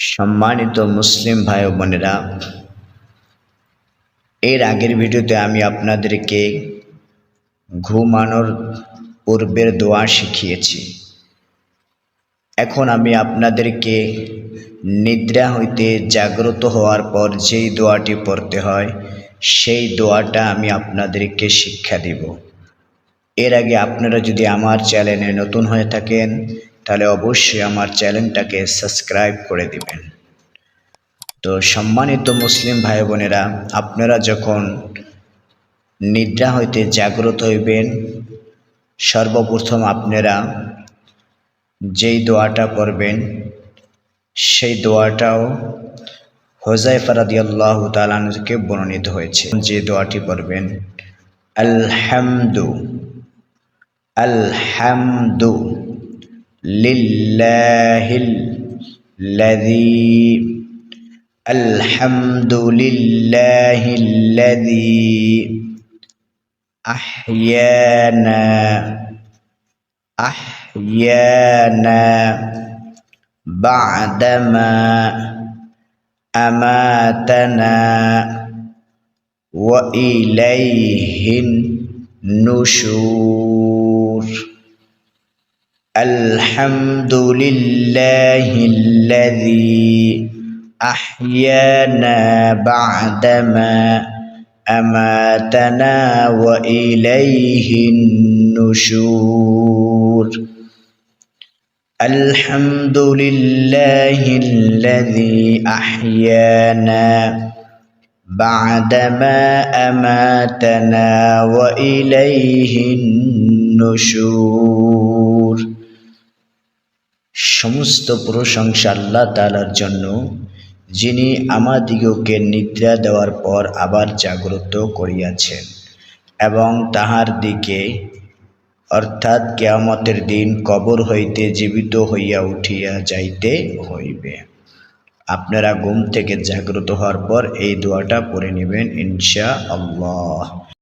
সম্মানিত মুসলিম ভাই বোনেরা, এর আগের ভিডিওতে আমি আপনাদেরকে ঘুমানোর পূর্বের দোয়া শিখিয়েছি। এখন আমি আপনাদেরকে নিদ্রা হইতে জাগ্রত হওয়ার পর যেই দোয়াটি পড়তে হয়, সেই দোয়াটা আমি আপনাদেরকে শিক্ষা দিব। এর আগে আপনারা যদি আমার চ্যানেলে নতুন হয়ে থাকেন তাহলে অবশ্যই আমার চ্যানেলটাকে সাবস্ক্রাইব করে দিবেন। তো সম্মানিত মুসলিম ভাই বোনেরা, আপনারা যখন নিদ্রা হইতে জাগ্রত হইবেন, সর্বপ্রথম আপনারা যেই দোয়াটা পড়বেন, সেই দোয়াটাও হোজাইফা আল্লাহ তালানকে বর্ণিত হয়েছে। যে দোয়াটি পড়বেন, আলহামদু আলহামদু। لله الذي الحمد لله الذي أحيانا أحيانا بعدما أماتنا وإليه النشور. الحمد لله الذي أحيانا بعدما أماتنا وإليه النشور. الحمد لله الذي أحيانا بعدما أماتنا وإليه النشور. সমস্ত প্রশংসা আল্লাহ তালার জন্য, যিনি আমাদিগকে নিদ্রা দেওয়ার পর আবার জাগ্রত করিয়াছেন এবং তাহার দিকে, অর্থাৎ কেয়ামতের দিন কবর হইতে জীবিত হইয়া উঠিয়া যাইতে হইবে। আপনারা ঘুম থেকে জাগ্রত হওয়ার পর এই দোয়াটা পড়ে নেবেন ইনশা আল্লাহ